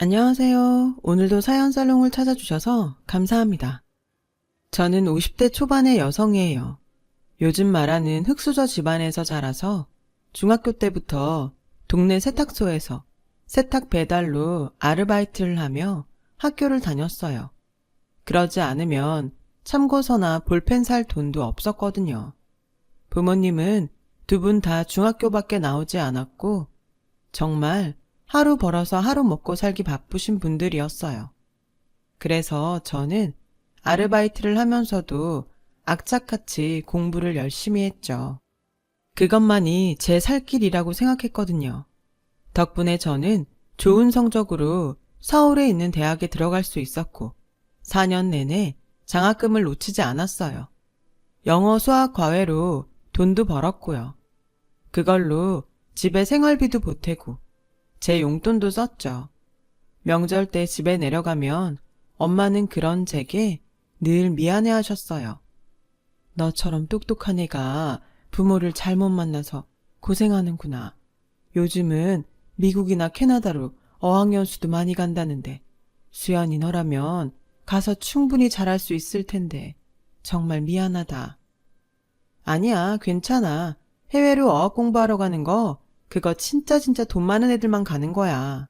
안녕하세요. 오늘도 사연 살롱을 찾아주셔서 감사합니다. 저는 50대 초반의 여성이에요. 요즘 말하는 흑수저 집안에서 자라서 중학교 때부터 동네 세탁소에서 세탁 배달로 아르바이트를 하며 학교를 다녔어요. 그러지 않으면 참고서나 볼펜 살 돈도 없었거든요. 부모님은 두 분 다 중학교밖에 나오지 않았고 정말 하루 벌어서 하루 먹고 살기 바쁘신 분들이었어요. 그래서 저는 아르바이트를 하면서도 악착같이 공부를 열심히 했죠. 그것만이 제 살 길이라고 생각했거든요. 덕분에 저는 좋은 성적으로 서울에 있는 대학에 들어갈 수 있었고, 4년 내내 장학금을 놓치지 않았어요. 영어 수학 과외로 돈도 벌었고요. 그걸로 집에 생활비도 보태고, 제 용돈도 썼죠. 명절 때 집에 내려가면 엄마는 그런 제게 늘 미안해 하셨어요. 너처럼 똑똑한 애가 부모를 잘못 만나서 고생하는구나. 요즘은 미국이나 캐나다로 어학연수도 많이 간다는데 수연이 너라면 가서 충분히 잘할 수 있을 텐데 정말 미안하다. 아니야, 괜찮아. 해외로 어학 공부하러 가는 거 그거 진짜 진짜 돈 많은 애들만 가는 거야.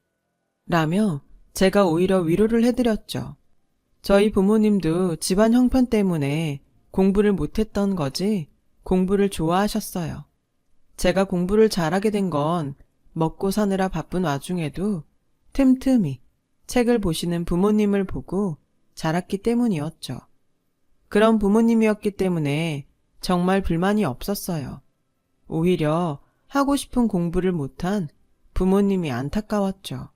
라며 제가 오히려 위로를 해드렸죠. 저희 부모님도 집안 형편 때문에 공부를 못했던 거지 공부를 좋아하셨어요. 제가 공부를 잘하게 된 건 먹고 사느라 바쁜 와중에도 틈틈이 책을 보시는 부모님을 보고 자랐기 때문이었죠. 그런 부모님이었기 때문에 정말 불만이 없었어요. 오히려 하고 싶은 공부를 못한 부모님이 안타까웠죠.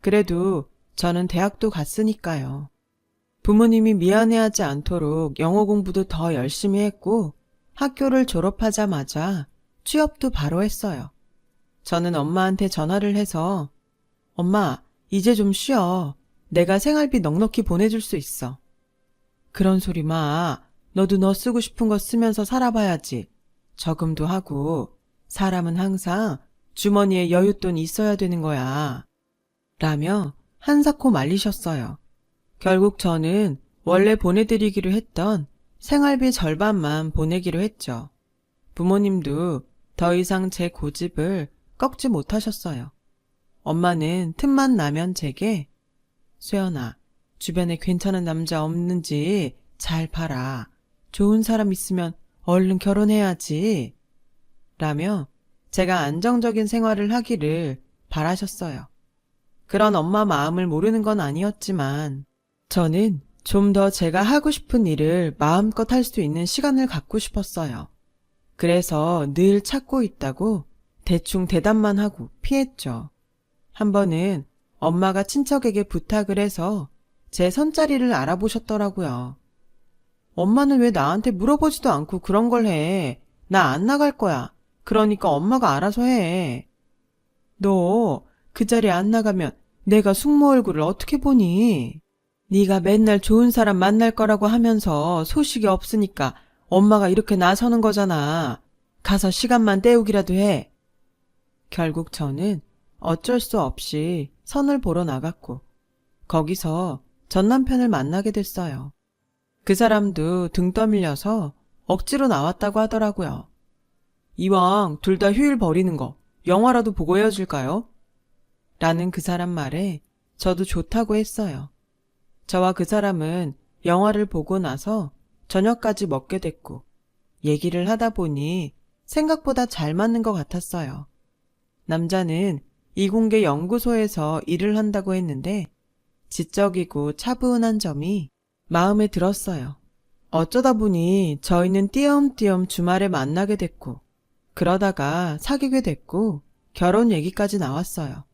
그래도 저는 대학도 갔으니까요. 부모님이 미안해하지 않도록 영어 공부도 더 열심히 했고 학교를 졸업하자마자 취업도 바로 했어요. 저는 엄마한테 전화를 해서 엄마, 이제 좀 쉬어. 내가 생활비 넉넉히 보내줄 수 있어. 그런 소리 마. 너도 너 쓰고 싶은 거 쓰면서 살아봐야지. 저금도 하고 사람은 항상 주머니에 여윳돈이 있어야 되는 거야. 라며 한사코 말리셨어요. 결국 저는 원래 보내드리기로 했던 생활비 절반만 보내기로 했죠. 부모님도 더 이상 제 고집을 꺾지 못하셨어요. 엄마는 틈만 나면 제게 수연아, 주변에 괜찮은 남자 없는지 잘 봐라. 좋은 사람 있으면 얼른 결혼해야지. 라며 제가 안정적인 생활을 하기를 바라셨어요. 그런 엄마 마음을 모르는 건 아니었지만 저는 좀 더 제가 하고 싶은 일을 마음껏 할 수 있는 시간을 갖고 싶었어요. 그래서 늘 찾고 있다고 대충 대답만 하고 피했죠. 한 번은 엄마가 친척에게 부탁을 해서 제 선자리를 알아보셨더라고요. 엄마는 왜 나한테 물어보지도 않고 그런 걸 해? 나 안 나갈 거야. 그러니까 엄마가 알아서 해. 너 그 자리에 안 나가면 내가 숙모 얼굴을 어떻게 보니? 네가 맨날 좋은 사람 만날 거라고 하면서 소식이 없으니까 엄마가 이렇게 나서는 거잖아. 가서 시간만 때우기라도 해. 결국 저는 어쩔 수 없이 선을 보러 나갔고 거기서 전 남편을 만나게 됐어요. 그 사람도 등 떠밀려서 억지로 나왔다고 하더라고요. 이왕 둘 다 휴일 버리는 거 영화라도 보고 헤어질까요? 라는 그 사람 말에 저도 좋다고 했어요. 저와 그 사람은 영화를 보고 나서 저녁까지 먹게 됐고 얘기를 하다 보니 생각보다 잘 맞는 것 같았어요. 남자는 이공계 연구소에서 일을 한다고 했는데 지적이고 차분한 점이 마음에 들었어요. 어쩌다 보니 저희는 띄엄띄엄 주말에 만나게 됐고 그러다가 사귀게 됐고 결혼 얘기까지 나왔어요.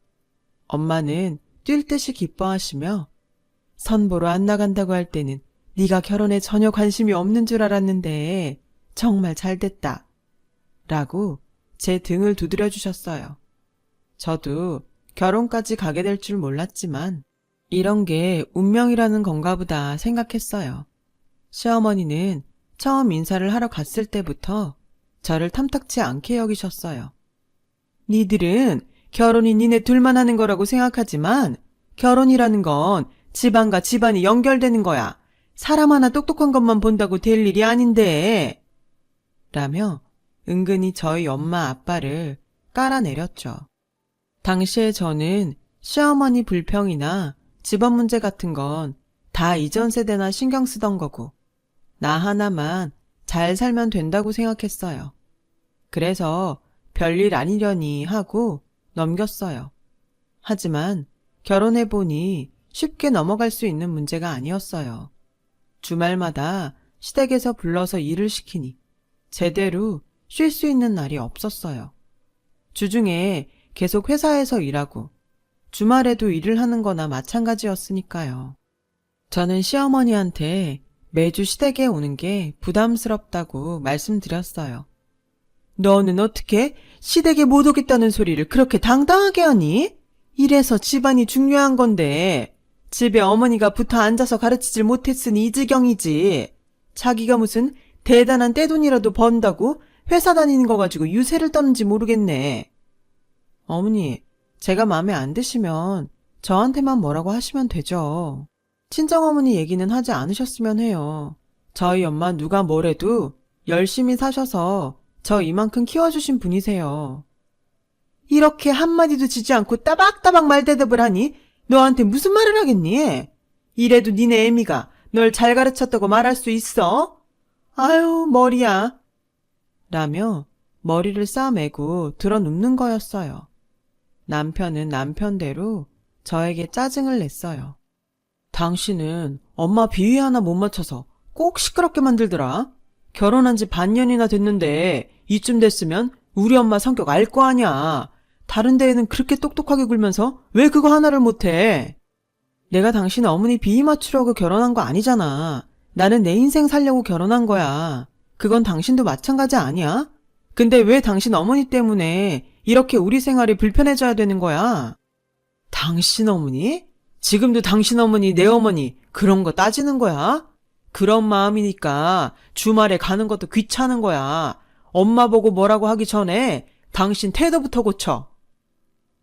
엄마는 뛸 듯이 기뻐하시며 선보러 안 나간다고 할 때는 네가 결혼에 전혀 관심이 없는 줄 알았는데 정말 잘 됐다. 라고 제 등을 두드려 주셨어요. 저도 결혼까지 가게 될 줄 몰랐지만 이런 게 운명이라는 건가 보다 생각했어요. 시어머니는 처음 인사를 하러 갔을 때부터 저를 탐탁치 않게 여기셨어요. 니들은 결혼이 니네 둘만 하는 거라고 생각하지만 결혼이라는 건 집안과 집안이 연결되는 거야. 사람 하나 똑똑한 것만 본다고 될 일이 아닌데. 라며 은근히 저희 엄마 아빠를 깔아내렸죠. 당시에 저는 시어머니 불평이나 집안 문제 같은 건 다 이전 세대나 신경 쓰던 거고, 나 하나만 잘 살면 된다고 생각했어요. 그래서 별일 아니려니 하고 넘겼어요. 하지만 결혼해보니 쉽게 넘어갈 수 있는 문제가 아니었어요. 주말마다 시댁에서 불러서 일을 시키니 제대로 쉴 수 있는 날이 없었어요. 주중에 계속 회사에서 일하고 주말에도 일을 하는 거나 마찬가지였으니까요. 저는 시어머니한테 매주 시댁에 오는 게 부담스럽다고 말씀드렸어요. 너는 어떻게 시댁에 못 오겠다는 소리를 그렇게 당당하게 하니? 이래서 집안이 중요한 건데 집에 어머니가 붙어 앉아서 가르치질 못했으니 이 지경이지. 자기가 무슨 대단한 떼돈이라도 번다고 회사 다니는 거 가지고 유세를 떠는지 모르겠네. 어머니, 제가 마음에 안 드시면 저한테만 뭐라고 하시면 되죠. 친정어머니 얘기는 하지 않으셨으면 해요. 저희 엄마 누가 뭐래도 열심히 사셔서 저 이만큼 키워주신 분이세요. 이렇게 한마디도 지지 않고 따박따박 말대답을 하니 너한테 무슨 말을 하겠니? 이래도 니네 애미가 널 잘 가르쳤다고 말할 수 있어? 아유, 머리야. 라며 머리를 싸매고 들어 눕는 거였어요. 남편은 남편대로 저에게 짜증을 냈어요. 당신은 엄마 비위 하나 못 맞춰서 꼭 시끄럽게 만들더라. 결혼한 지 반년이나 됐는데 이쯤 됐으면 우리 엄마 성격 알 거 아냐. 다른 데에는 그렇게 똑똑하게 굴면서 왜 그거 하나를 못해? 내가 당신 어머니 비위 맞추려고 결혼한 거 아니잖아. 나는 내 인생 살려고 결혼한 거야. 그건 당신도 마찬가지 아니야? 근데 왜 당신 어머니 때문에 이렇게 우리 생활이 불편해져야 되는 거야? 당신 어머니? 지금도 당신 어머니, 내 어머니, 그런 거 따지는 거야? 그런 마음이니까 주말에 가는 것도 귀찮은 거야. 엄마 보고 뭐라고 하기 전에 당신 태도부터 고쳐.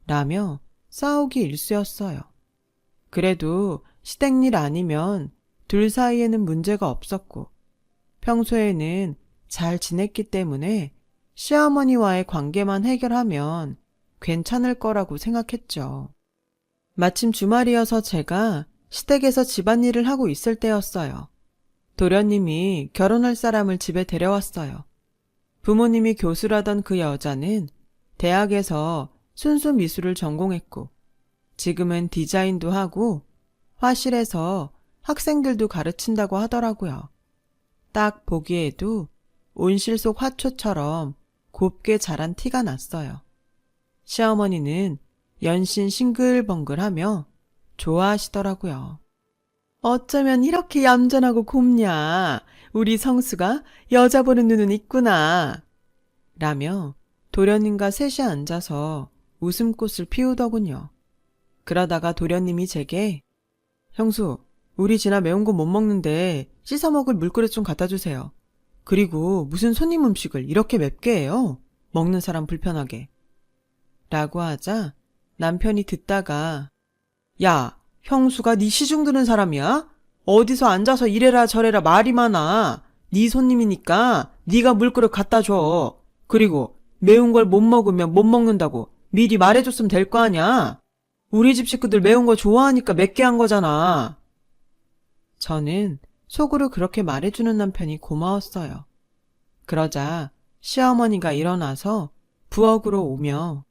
라며 싸우기 일쑤였어요. 그래도 시댁일 아니면 둘 사이에는 문제가 없었고, 평소에는 잘 지냈기 때문에 시어머니와의 관계만 해결하면 괜찮을 거라고 생각했죠. 마침 주말이어서 제가 시댁에서 집안일을 하고 있을 때였어요. 도련님이 결혼할 사람을 집에 데려왔어요. 부모님이 교수라던 그 여자는 대학에서 순수 미술을 전공했고, 지금은 디자인도 하고, 화실에서 학생들도 가르친다고 하더라고요. 딱 보기에도 온실 속 화초처럼 곱게 자란 티가 났어요. 시어머니는 연신 싱글벙글하며 좋아하시더라고요. 어쩌면 이렇게 얌전하고 곱냐. 우리 성수가 여자 보는 눈은 있구나. 라며 도련님과 셋이 앉아서 웃음꽃을 피우더군요. 그러다가 도련님이 제게 형수, 우리 지나 매운 거 못 먹는데 씻어 먹을 물그릇 좀 갖다 주세요. 그리고 무슨 손님 음식을 이렇게 맵게 해요? 먹는 사람 불편하게. 라고 하자 남편이 듣다가 야, 형수가 네 시중 드는 사람이야? 어디서 앉아서 이래라 저래라 말이 많아. 네 손님이니까 네가 물그릇 갖다 줘. 그리고 매운 걸 못 먹으면 못 먹는다고 미리 말해줬으면 될 거 아냐? 우리 집 식구들 매운 거 좋아하니까 맵게 한 거잖아. 저는 속으로 그렇게 말해주는 남편이 고마웠어요. 그러자 시어머니가 일어나서 부엌으로 오며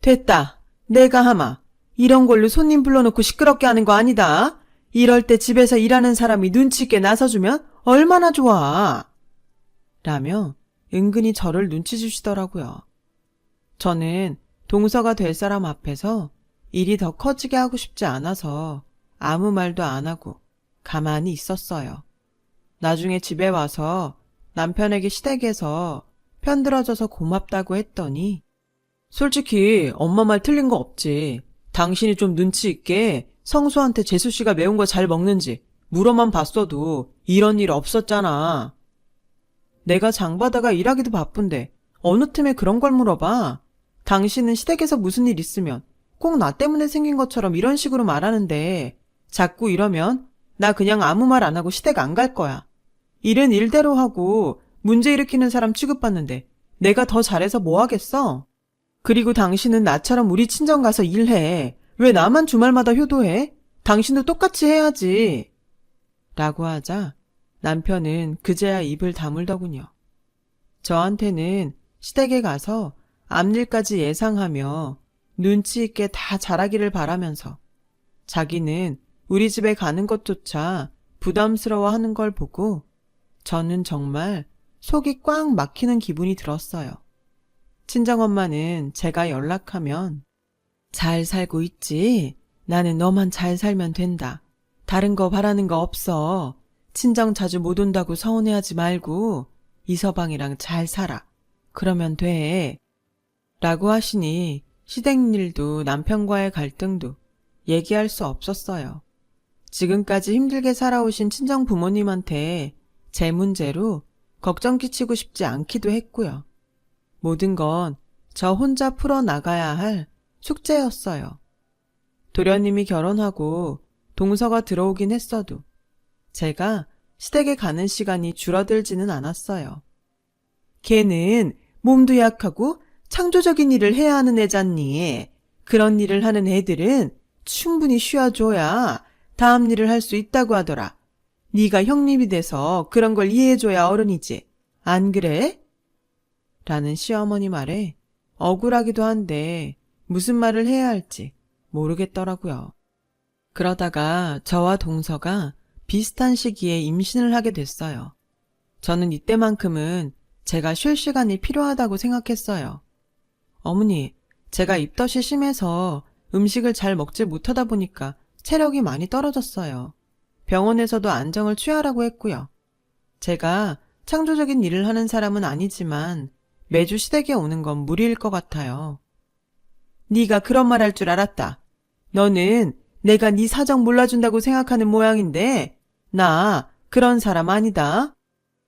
됐다. 내가 하마. 이런 걸로 손님 불러놓고 시끄럽게 하는 거 아니다. 이럴 때 집에서 일하는 사람이 눈치 있게 나서주면 얼마나 좋아. 라며 은근히 저를 눈치 주시더라고요. 저는 동서가 될 사람 앞에서 일이 더 커지게 하고 싶지 않아서 아무 말도 안 하고 가만히 있었어요. 나중에 집에 와서 남편에게 시댁에서 편들어줘서 고맙다고 했더니 솔직히 엄마 말 틀린 거 없지. 당신이 좀 눈치 있게 성수한테 재수 씨가 매운 거 잘 먹는지 물어만 봤어도 이런 일 없었잖아. 내가 장바다가 일하기도 바쁜데 어느 틈에 그런 걸 물어봐. 당신은 시댁에서 무슨 일 있으면 꼭 나 때문에 생긴 것처럼 이런 식으로 말하는데 자꾸 이러면 나 그냥 아무 말 안 하고 시댁 안 갈 거야. 일은 일대로 하고 문제 일으키는 사람 취급받는데 내가 더 잘해서 뭐 하겠어? 그리고 당신은 나처럼 우리 친정 가서 일해. 왜 나만 주말마다 효도해? 당신도 똑같이 해야지. 라고 하자 남편은 그제야 입을 다물더군요. 저한테는 시댁에 가서 앞일까지 예상하며 눈치 있게 다 잘하기를 바라면서 자기는 우리 집에 가는 것조차 부담스러워 하는 걸 보고 저는 정말 속이 꽉 막히는 기분이 들었어요. 친정엄마는 제가 연락하면 잘 살고 있지? 나는 너만 잘 살면 된다. 다른 거 바라는 거 없어. 친정 자주 못 온다고 서운해하지 말고 이서방이랑 잘 살아. 그러면 돼. 라고 하시니 시댁일도 남편과의 갈등도 얘기할 수 없었어요. 지금까지 힘들게 살아오신 친정 부모님한테 제 문제로 걱정 끼치고 싶지 않기도 했고요. 모든 건 저 혼자 풀어나가야 할 숙제였어요. 도련님이 결혼하고 동서가 들어오긴 했어도 제가 시댁에 가는 시간이 줄어들지는 않았어요. 걔는 몸도 약하고 창조적인 일을 해야 하는 애잖니. 그런 일을 하는 애들은 충분히 쉬어줘야 다음 일을 할 수 있다고 하더라. 네가 형님이 돼서 그런 걸 이해해줘야 어른이지. 안 그래? 라는 시어머니 말에 억울하기도 한데 무슨 말을 해야 할지 모르겠더라고요. 그러다가 저와 동서가 비슷한 시기에 임신을 하게 됐어요. 저는 이때만큼은 제가 쉴 시간이 필요하다고 생각했어요. 어머니, 제가 입덧이 심해서 음식을 잘 먹지 못하다 보니까 체력이 많이 떨어졌어요. 병원에서도 안정을 취하라고 했고요. 제가 창조적인 일을 하는 사람은 아니지만 매주 시댁에 오는 건 무리일 것 같아요. 네가 그런 말 할 줄 알았다. 너는 내가 네 사정 몰라준다고 생각하는 모양인데 나 그런 사람 아니다.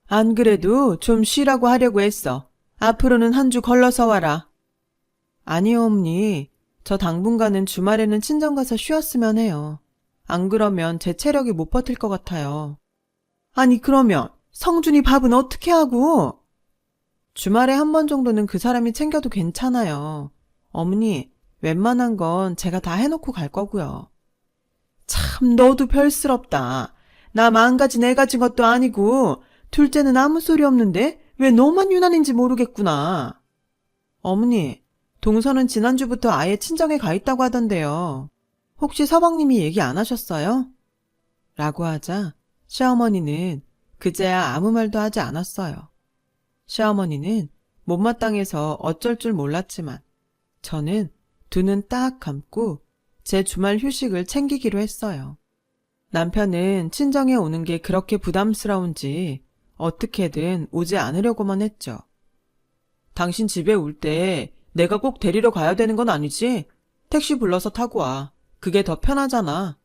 안 그래도 좀 쉬라고 하려고 했어. 앞으로는 한 주 걸러서 와라. 아니요, 어머니. 저 당분간은 주말에는 친정 가서 쉬었으면 해요. 안 그러면 제 체력이 못 버틸 것 같아요. 아니, 그러면 성준이 밥은 어떻게 하고? 주말에 한 번 정도는 그 사람이 챙겨도 괜찮아요. 어머니, 웬만한 건 제가 다 해놓고 갈 거고요. 참, 너도 별스럽다. 나 마음가진 애 가진 것도 아니고, 둘째는 아무 소리 없는데, 왜 너만 유난인지 모르겠구나. 어머니, 동서는 지난주부터 아예 친정에 가 있다고 하던데요. 혹시 서방님이 얘기 안 하셨어요? 라고 하자, 시어머니는 그제야 아무 말도 하지 않았어요. 시어머니는 못마땅해서 어쩔 줄 몰랐지만, 저는 두 눈 딱 감고 제 주말 휴식을 챙기기로 했어요. 남편은 친정에 오는 게 그렇게 부담스러운지 어떻게든 오지 않으려고만 했죠. 당신 집에 올 때 내가 꼭 데리러 가야 되는 건 아니지? 택시 불러서 타고 와. 그게 더 편하잖아.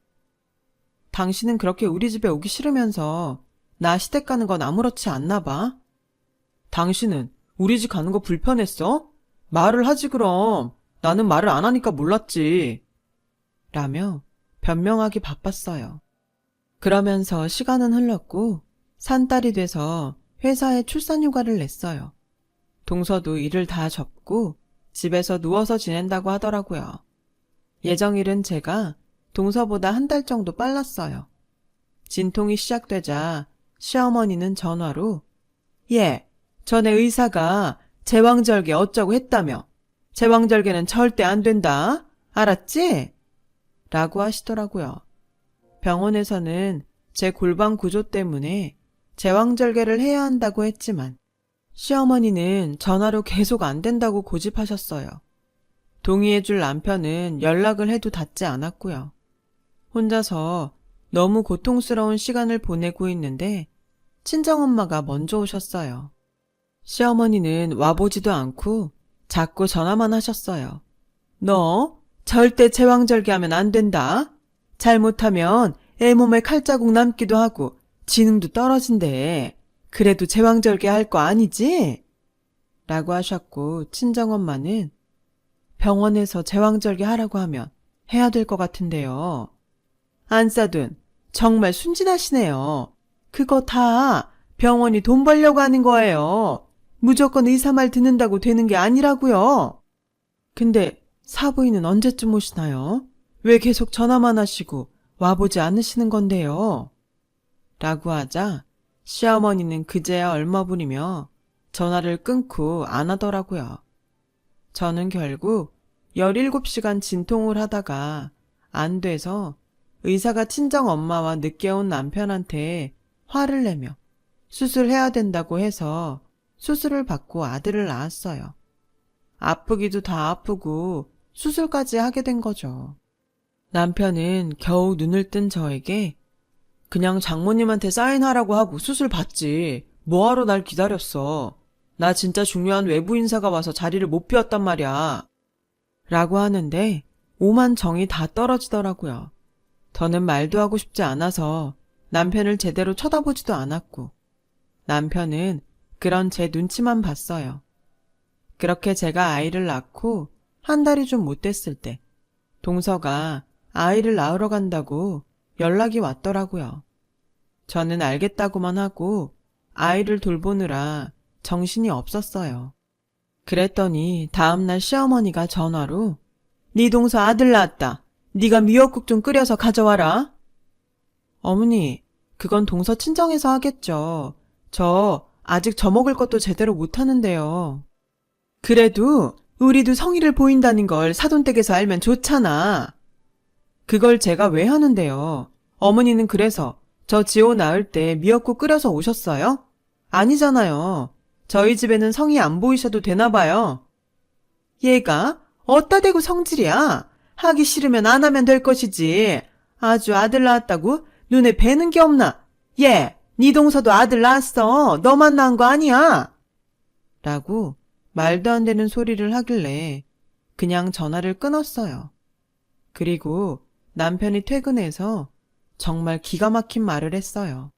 당신은 그렇게 우리 집에 오기 싫으면서 나 시댁 가는 건 아무렇지 않나 봐. 당신은 우리 집 가는 거 불편했어? 말을 하지 그럼. 나는 말을 안 하니까 몰랐지. 라며 변명하기 바빴어요. 그러면서 시간은 흘렀고 산딸이 돼서 회사에 출산휴가를 냈어요. 동서도 일을 다 접고 집에서 누워서 지낸다고 하더라고요. 예정일은 제가 동서보다 한 달 정도 빨랐어요. 진통이 시작되자 시어머니는 전화로 예, 전에 의사가 제왕절개 어쩌고 했다며 제왕절개는 절대 안 된다. 알았지? 라고 하시더라고요. 병원에서는 제 골반 구조 때문에 제왕절개를 해야 한다고 했지만 시어머니는 전화로 계속 안 된다고 고집하셨어요. 동의해줄 남편은 연락을 해도 닿지 않았고요. 혼자서 너무 고통스러운 시간을 보내고 있는데 친정엄마가 먼저 오셨어요. 시어머니는 와보지도 않고 자꾸 전화만 하셨어요. 너 절대 제왕절개하면 안 된다. 잘못하면 애 몸에 칼자국 남기도 하고 지능도 떨어진대. 그래도 제왕절개 할 거 아니지? 라고 하셨고 친정엄마는 병원에서 제왕절개 하라고 하면 해야 될 것 같은데요. 안싸둔, 정말 순진하시네요. 그거 다 병원이 돈 벌려고 하는 거예요. 무조건 의사 말 듣는다고 되는 게 아니라고요. 근데 사부인은 언제쯤 오시나요? 왜 계속 전화만 하시고 와보지 않으시는 건데요? 라고 하자 시어머니는 그제야 얼마부리며 전화를 끊고 안 하더라고요. 저는 결국 17시간 진통을 하다가 안 돼서 의사가 친정 엄마와 늦게 온 남편한테 화를 내며 수술해야 된다고 해서 수술을 받고 아들을 낳았어요. 아프기도 다 아프고 수술까지 하게 된 거죠. 남편은 겨우 눈을 뜬 저에게 그냥 장모님한테 사인하라고 하고 수술 받지. 뭐하러 날 기다렸어. 나 진짜 중요한 외부 인사가 와서 자리를 못 비웠단 말이야. 라고 하는데 오만 정이 다 떨어지더라고요. 저는 말도 하고 싶지 않아서 남편을 제대로 쳐다보지도 않았고 남편은 그런 제 눈치만 봤어요. 그렇게 제가 아이를 낳고 한 달이 좀 못 됐을 때 동서가 아이를 낳으러 간다고 연락이 왔더라고요. 저는 알겠다고만 하고 아이를 돌보느라 정신이 없었어요. 그랬더니 다음날 시어머니가 전화로 네 동서 아들 낳았다. 네가 미역국 좀 끓여서 가져와라. 어머니, 그건 동서 친정에서 하겠죠. 저 아직 저 먹을 것도 제대로 못 하는데요. 그래도 우리도 성의를 보인다는 걸 사돈댁에서 알면 좋잖아. 그걸 제가 왜 하는데요? 어머니는 그래서 저 지호 낳을 때 미역국 끓여서 오셨어요? 아니잖아요. 저희 집에는 성의 안 보이셔도 되나 봐요. 얘가 어따 대고 성질이야. 하기 싫으면 안 하면 될 것이지. 아주 아들 낳았다고 눈에 뵈는 게 없나? 얘, 네 동서도 아들 낳았어. 너만 낳은 거 아니야. 라고 말도 안 되는 소리를 하길래 그냥 전화를 끊었어요. 그리고 남편이 퇴근해서 정말 기가 막힌 말을 했어요.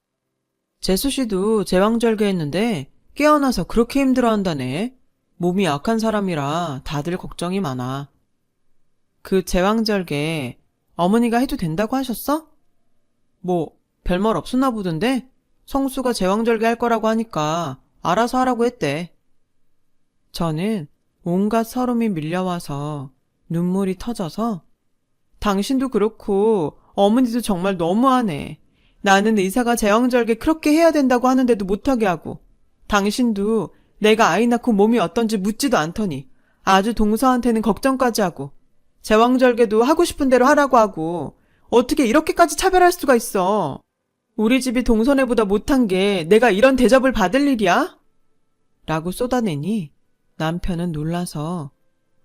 재수 씨도 제왕절개 했는데 깨어나서 그렇게 힘들어 한다네. 몸이 약한 사람이라 다들 걱정이 많아. 그 제왕절개 어머니가 해도 된다고 하셨어? 뭐 별말 없었나 보던데 성수가 제왕절개 할 거라고 하니까 알아서 하라고 했대. 저는 온갖 서름이 밀려와서 눈물이 터져서 당신도 그렇고 어머니도 정말 너무하네. 나는 의사가 제왕절개 그렇게 해야 된다고 하는데도 못하게 하고 당신도 내가 아이 낳고 몸이 어떤지 묻지도 않더니 아주 동서한테는 걱정까지 하고 제왕절개도 하고 싶은 대로 하라고 하고 어떻게 이렇게까지 차별할 수가 있어. 우리 집이 동선애보다 못한 게 내가 이런 대접을 받을 일이야? 라고 쏟아내니 남편은 놀라서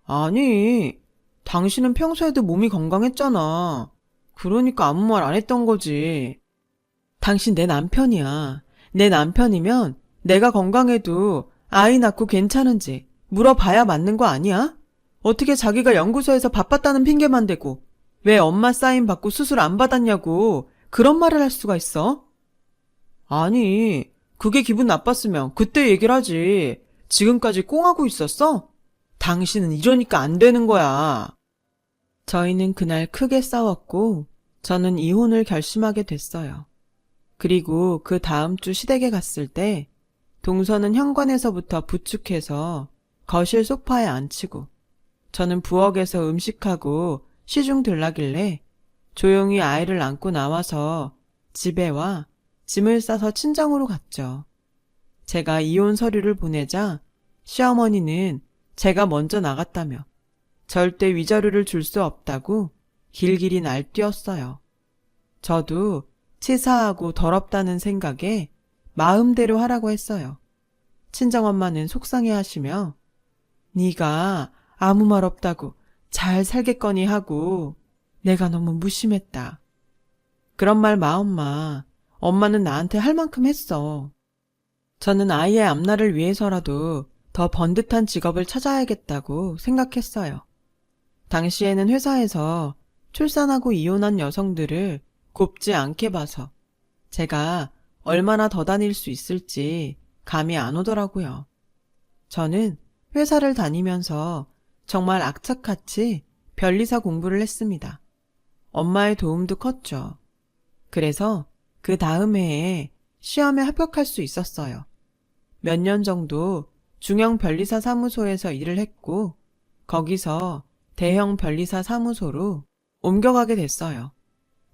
아니 당신은 평소에도 몸이 건강했잖아. 그러니까 아무 말 안 했던 거지. 당신 내 남편이야. 내 남편이면 내가 건강해도 아이 낳고 괜찮은지 물어봐야 맞는 거 아니야? 어떻게 자기가 연구소에서 바빴다는 핑계만 대고 왜 엄마 사인 받고 수술 안 받았냐고 그런 말을 할 수가 있어? 아니, 그게 기분 나빴으면 그때 얘기를 하지. 지금까지 꽁하고 있었어? 당신은 이러니까 안 되는 거야. 저희는 그날 크게 싸웠고 저는 이혼을 결심하게 됐어요. 그리고 그 다음 주 시댁에 갔을 때 동서는 현관에서부터 부축해서 거실 소파에 앉히고 저는 부엌에서 음식하고 시중 들라길래 조용히 아이를 안고 나와서 집에 와 짐을 싸서 친정으로 갔죠. 제가 이혼 서류를 보내자 시어머니는 제가 먼저 나갔다며 절대 위자료를 줄 수 없다고 길길이 날뛰었어요. 저도 치사하고 더럽다는 생각에 마음대로 하라고 했어요. 친정엄마는 속상해 하시며 네가 아무 말 없다고 잘 살겠거니 하고 내가 너무 무심했다. 그런 말 마 엄마. 엄마는 나한테 할 만큼 했어. 저는 아이의 앞날을 위해서라도 더 번듯한 직업을 찾아야겠다고 생각했어요. 당시에는 회사에서 출산하고 이혼한 여성들을 곱지 않게 봐서 제가 얼마나 더 다닐 수 있을지 감이 안 오더라고요. 저는 회사를 다니면서 정말 악착같이 변리사 공부를 했습니다. 엄마의 도움도 컸죠. 그래서 그 다음 해에 시험에 합격할 수 있었어요. 몇 년 정도 중형 변리사 사무소에서 일을 했고, 거기서 대형 변리사 사무소로 옮겨가게 됐어요.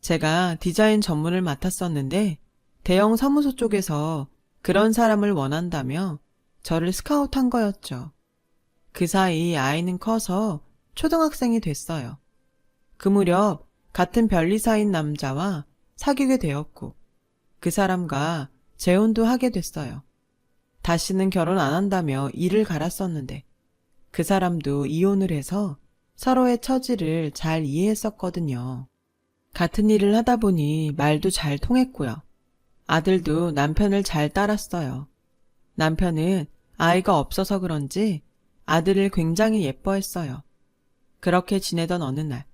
제가 디자인 전문을 맡았었는데, 대형 사무소 쪽에서 그런 사람을 원한다며 저를 스카우트한 거였죠. 그 사이 아이는 커서 초등학생이 됐어요. 그 무렵 같은 변리사인 남자와 사귀게 되었고, 그 사람과 재혼도 하게 됐어요. 다시는 결혼 안 한다며 일을 갈았었는데, 그 사람도 이혼을 해서 서로의 처지를 잘 이해했었거든요. 같은 일을 하다 보니 말도 잘 통했고요. 아들도 남편을 잘 따랐어요. 남편은 아이가 없어서 그런지 아들을 굉장히 예뻐했어요. 그렇게 지내던 어느 날,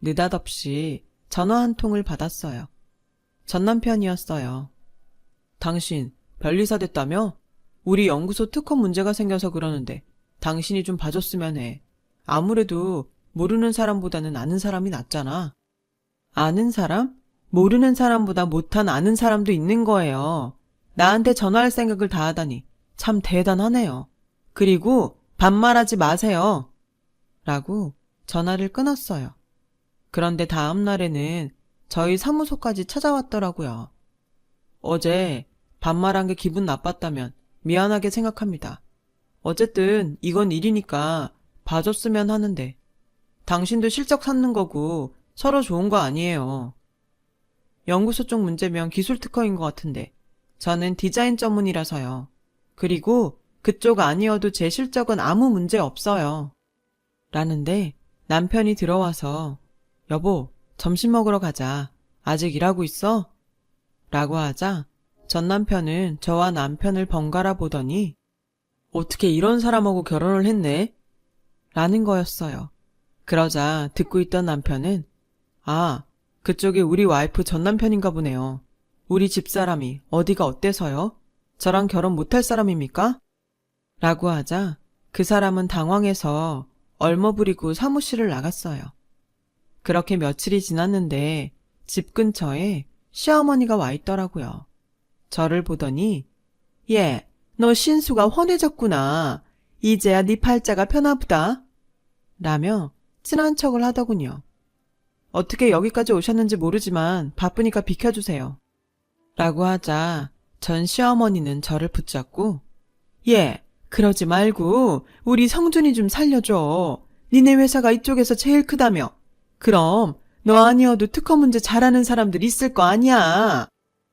느닷없이 전화 한 통을 받았어요. 전 남편이었어요. 당신, 변리사 됐다며? 우리 연구소 특허 문제가 생겨서 그러는데, 당신이 좀 봐줬으면 해. 아무래도 모르는 사람보다는 아는 사람이 낫잖아. 아는 사람? 모르는 사람보다 못한 아는 사람도 있는 거예요. 나한테 전화할 생각을 다 하다니 참 대단하네요. 그리고 반말하지 마세요. 라고 전화를 끊었어요. 그런데 다음 날에는 저희 사무소까지 찾아왔더라고요. 어제 반말한 게 기분 나빴다면 미안하게 생각합니다. 어쨌든 이건 일이니까 봐줬으면 하는데 당신도 실적 쌓는 거고 서로 좋은 거 아니에요. 연구소 쪽 문제면 기술 특허인 것 같은데 저는 디자인 전문이라서요. 그리고 그쪽 아니어도 제 실적은 아무 문제 없어요. 라는데 남편이 들어와서 여보 점심 먹으러 가자. 아직 일하고 있어? 라고 하자 전 남편은 저와 남편을 번갈아 보더니 어떻게 이런 사람하고 결혼을 했네? 라는 거였어요. 그러자 듣고 있던 남편은 아, 그쪽이 우리 와이프 전 남편인가 보네요. 우리 집사람이 어디가 어때서요? 저랑 결혼 못할 사람입니까? 라고 하자 그 사람은 당황해서 얼머부리고 사무실을 나갔어요. 그렇게 며칠이 지났는데 집 근처에 시어머니가 와 있더라고요. 저를 보더니 예, 너 신수가 훤해졌구나. 이제야 네 팔자가 편하보다. 라며 친한 척을 하더군요. 어떻게 여기까지 오셨는지 모르지만 바쁘니까 비켜주세요. 라고 하자 전 시어머니는 저를 붙잡고 예, 그러지 말고 우리 성준이 좀 살려줘. 니네 회사가 이쪽에서 제일 크다며. 그럼 너 아니어도 특허 문제 잘하는 사람들 있을 거 아니야.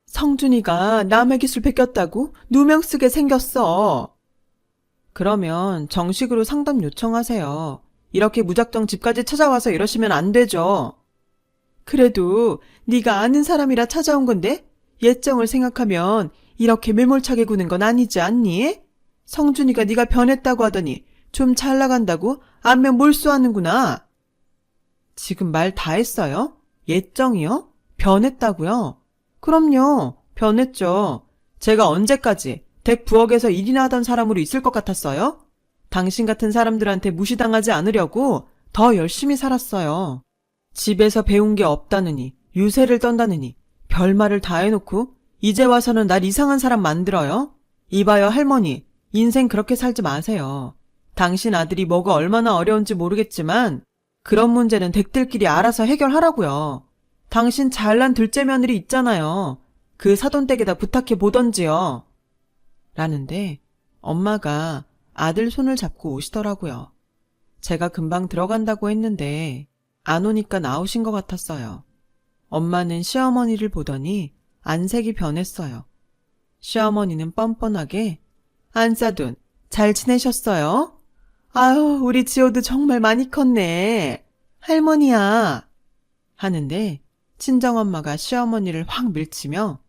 성준이가 남의 기술 베꼈다고 누명 쓰게 생겼어. 그러면 정식으로 상담 요청하세요. 이렇게 무작정 집까지 찾아와서 이러시면 안 되죠. 그래도 네가 아는 사람이라 찾아온 건데 예정을 생각하면 이렇게 매몰차게 구는 건 아니지 않니? 성준이가 네가 변했다고 하더니 좀 잘 나간다고 안면 몰수하는구나. 지금 말 다 했어요? 예정이요? 변했다고요? 그럼요. 변했죠. 제가 언제까지 댁 부엌에서 일이나 하던 사람으로 있을 것 같았어요? 당신 같은 사람들한테 무시당하지 않으려고 더 열심히 살았어요. 집에서 배운 게 없다느니, 유세를 떤다느니, 별말을 다 해놓고, 이제 와서는 날 이상한 사람 만들어요? 이봐요, 할머니. 인생 그렇게 살지 마세요. 당신 아들이 뭐가 얼마나 어려운지 모르겠지만, 그런 문제는 댁들끼리 알아서 해결하라고요. 당신 잘난 둘째 며느리 있잖아요. 그 사돈댁에다 부탁해 보던지요. 라는데, 엄마가 아들 손을 잡고 오시더라고요. 제가 금방 들어간다고 했는데, 안 오니까 나오신 것 같았어요. 엄마는 시어머니를 보더니 안색이 변했어요. 시어머니는 뻔뻔하게 안사돈 잘 지내셨어요? 아유 우리 지호도 정말 많이 컸네. 할머니야. 하는데 친정엄마가 시어머니를 확 밀치며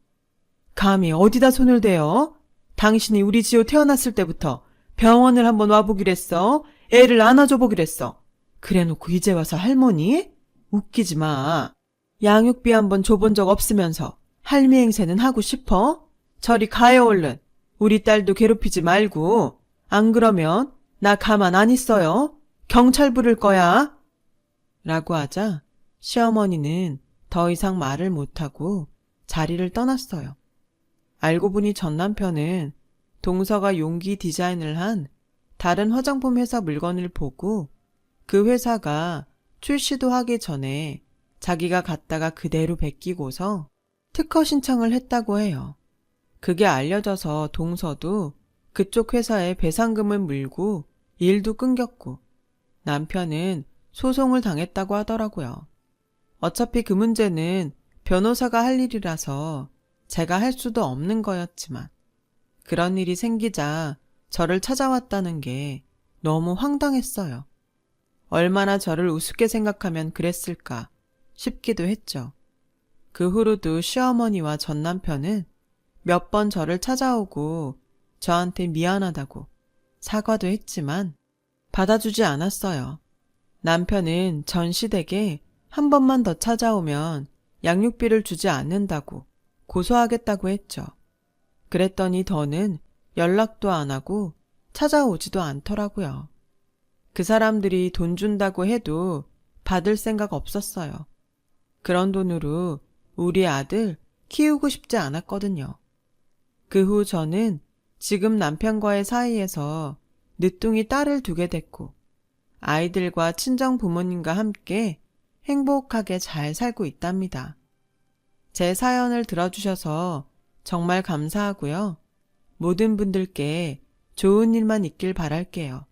감히 어디다 손을 대요? 당신이 우리 지호 태어났을 때부터 병원을 한번 와보기랬어. 애를 안아줘 보기랬어. 그래놓고 이제 와서 할머니? 웃기지 마. 양육비 한번 줘본 적 없으면서 할미 행세는 하고 싶어? 저리 가요 얼른. 우리 딸도 괴롭히지 말고. 안 그러면 나 가만 안 있어요. 경찰 부를 거야? 라고 하자 시어머니는 더 이상 말을 못하고 자리를 떠났어요. 알고 보니 전 남편은 동서가 용기 디자인을 한 다른 화장품 회사 물건을 보고 그 회사가 출시도 하기 전에 자기가 갖다가 그대로 베끼고서 특허 신청을 했다고 해요. 그게 알려져서 동서도 그쪽 회사에 배상금을 물고 일도 끊겼고 남편은 소송을 당했다고 하더라고요. 어차피 그 문제는 변호사가 할 일이라서 제가 할 수도 없는 거였지만 그런 일이 생기자 저를 찾아왔다는 게 너무 황당했어요. 얼마나 저를 우습게 생각하면 그랬을까 싶기도 했죠. 그 후로도 시어머니와 전 남편은 몇 번 저를 찾아오고 저한테 미안하다고 사과도 했지만 받아주지 않았어요. 남편은 전 시댁에 한 번만 더 찾아오면 양육비를 주지 않는다고 고소하겠다고 했죠. 그랬더니 더는 연락도 안 하고 찾아오지도 않더라고요. 그 사람들이 돈 준다고 해도 받을 생각 없었어요. 그런 돈으로 우리 아들 키우고 싶지 않았거든요. 그 후 저는 지금 남편과의 사이에서 늦둥이 딸을 두게 됐고, 아이들과 친정 부모님과 함께 행복하게 잘 살고 있답니다. 제 사연을 들어주셔서 정말 감사하고요. 모든 분들께 좋은 일만 있길 바랄게요.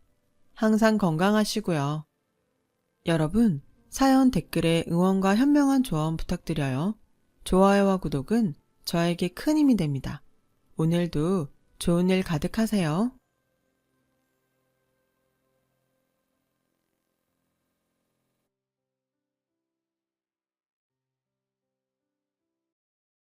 항상 건강하시고요. 여러분, 사연 댓글에 응원과 현명한 조언 부탁드려요. 좋아요와 구독은 저에게 큰 힘이 됩니다. 오늘도 좋은 일 가득하세요.